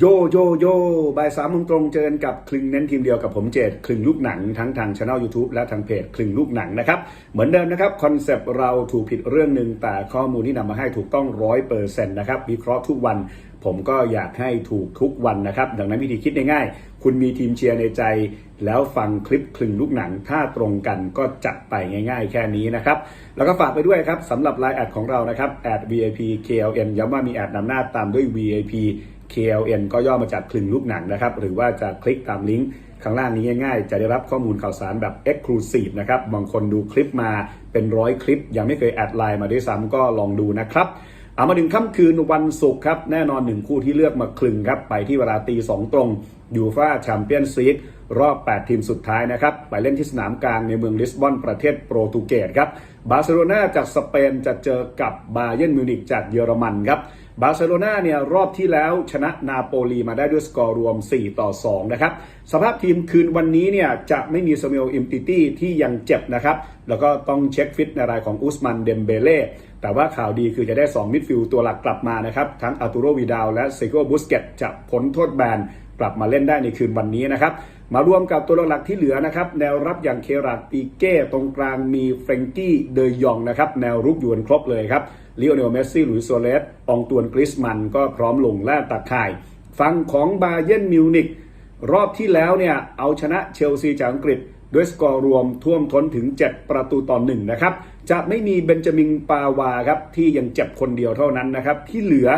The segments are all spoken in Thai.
โยโยโยบ่ายสามโมงตรงเจอกันกับคลึงเน้นทีมเดียวกับผมเจดคลึงลูกหนังทั้งทางช anel YouTube และทางเพจคลึงลูกหนังนะครับ เหมือนเดิมนะครับคอนเซปต์เราถูกผิดเรื่องหนึ่งแต่ข้อมูลที่นำมาให้ถูกต้องร้อยเปอร์เซ็นต์นะครับวิเคราะห์ทุกวัน ผมก็อยากให้ถูกทุกวันนะครับ ดังนั้นวิธีคิดง่ายๆคุณมีทีมเชียร์ในใจ แล้วฟังคลิปคลึงลูกหนังถ้าตรงกันก็จัดไปง่าย ๆ แค่นี้นะครับแล้วก็ฝากไปด้วยครับสำหรับไลน์แอดของเรานะครับแอด VIP KLN ย้ำว่ามีแอดนำหน้าตามด้วย VIP KLN ก็ย่อมาจากคลึงลูกหนังนะครับ หรือว่าจะคลิกตามลิงก์ข้างล่างนี้ง่ายๆ จะได้รับข้อมูลข่าวสารแบบ Exclusive นะครับ บางคนดูคลิปมาเป็นร้อยคลิป ยังไม่เคยแอดไลน์มาด้วยซ้ำก็ลองดูนะครับเอามาถึงค่ำคืนวันศุกร์ครับ แน่นอนหนึ่งคู่ที่เลือกมาคลึงครับ ไปที่เวลาตีสองตรงยูฟาแชมเปี้ยนซีกรอบ 8 ทีมสุดท้ายนะครับ ไปเล่นที่สนามกลางในเมืองลิสบอนประเทศโปรตุเกสครับบาร์เซโลนาจากสเปนจะเจอกับบาเยิร์นมิวนิกจากเยอรมันครับ บาร์เซโลนาเนี่ยรอบที่แล้วชนะนาโปลีมาได้ด้วยสกอร์รวม 4 ต่อ 2 นะครับ สภาพทีมคืนวันนี้เนี่ยจะไม่มีสมิลอิมติตี้ที่ยังเจ็บนะครับ แล้วก็ต้องเช็คฟิตในรายของอุสมันเดมเบเล่แต่ว่าข่าวดีคือจะได้ 2 มิดฟิลด์ตัวหลักกลับมานะครับ ทั้งอาตูโรวิดาลและเซโกบุสเกตจะพ้นโทษแบนกลับมาเล่นได้ในคืนวันนี้นะครับ มารวมกับตัวหลักที่เหลือนะครับ แนวรับอย่างเคราดปีเก้ตรงกลางมีเฟรงกี้เดยองนะครับ แนวรุกอยู่กันครบเลยครับลิโอเนลเมสซี่หลุยส์โซเลสองตวนกริสมันก็พร้อมลงแล่ตักข่ายฝั่งของบาเยนมิวนิกรอบที่แล้วเนี่ย เอาชนะเชลซีจากอังกฤษด้วยสกอร์รวมท่วมท้นถึง 7 ประตูต่อหนึ่งนะครับ จะไม่มีเบนจามินปาวาครับ ที่ยังเจ็บคนเดียวเท่านั้นนะครับ ที่เหลือ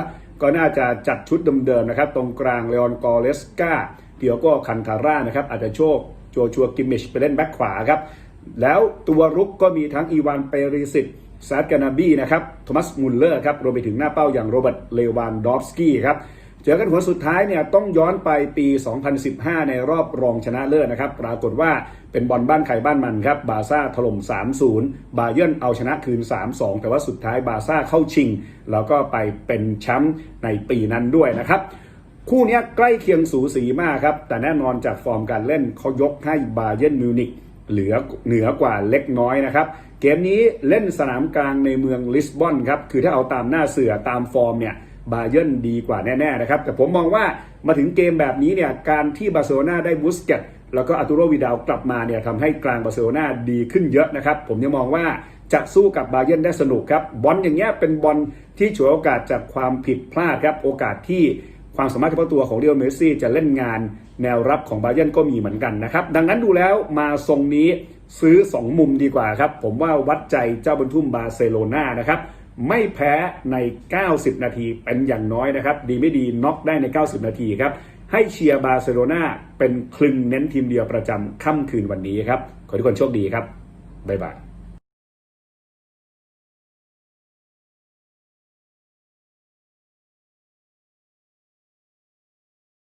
ก็น่าจะจัดชุดเดิมๆนะครับ ตรงกลางเลออนกอเลสกา เดียวก็คันทาร่านะครับอาจจะโชคโจชัวกิมมิชไปเล่นแบ็คขวาครับแล้วตัวรุกก็มีทั้งอีวานเปริสิตซาร์กานาบีนะครับโทมัสมุลเลอร์ครับรวมไปถึงหน้าเป้าอย่างโรเบิร์ตเลวานดอฟสกี้ครับเจอกันหัวสุดท้ายเนี่ยต้องย้อนไปปี 2015 ในรอบรองชนะเลิศนะครับปรากฏว่าเป็นบอลบ้านใครบ้านมันครับบาซ่าถล่ม 3-0 บาเยิร์นเอาชนะคืน 3-2 แต่ว่าสุดท้ายบาซ่าเข้าชิง แล้วก็ไปเป็นแชมป์ในปีนั้นด้วยนะครับ คู่นี้ใกล้เคียงสูสีมากครับ แต่แน่นอนจากฟอร์มการเล่นเขายกให้บาเยิร์นมิวนิกเหลือเหนือกว่าเล็กน้อยนะครับ เกมนี้เล่นสนามกลางในเมืองลิสบอนครับ คือถ้าเอาตามหน้าเสือตามฟอร์มเนี่ยบาเยนดีกว่าแน่ๆนะครับ แต่ผมมองว่ามาถึงเกมแบบนี้เนี่ยการที่บาร์เซโลนาได้บูสเกตแล้วก็อาตูโรวิดาลกลับมาเนี่ยทำให้กลางบาร์เซโลนาดีขึ้นเยอะนะครับ ผมยังมองว่าจะสู้กับบาเยนได้สนุกครับบอลอย่างเงี้ยเป็นบอลที่ฉวยโอกาสจากความผิดพลาดครับโอกาสที่ ความสามารถเฉพาะตัวของเรียวเมสซี่จะเล่นงานแนวรับของบาเยิร์นก็มีเหมือนกันนะครับ ดังนั้นดูแล้วมาทรงนี้ซื้อ 2 มุมดีกว่าครับ ผมว่าวัดใจเจ้าบรรทุ่มบาร์เซโลนานะครับ ไม่แพ้ใน 90 นาทีเป็นอย่างน้อยนะครับ ดีไม่ดีน็อกได้ใน 90 นาทีครับ ให้เชียร์บาร์เซโลนาเป็นคลึงเน้นทีมเดียวประจำค่ำคืนวันนี้ครับ ขอให้ทุกคนโชคดีครับ บ๊ายบาย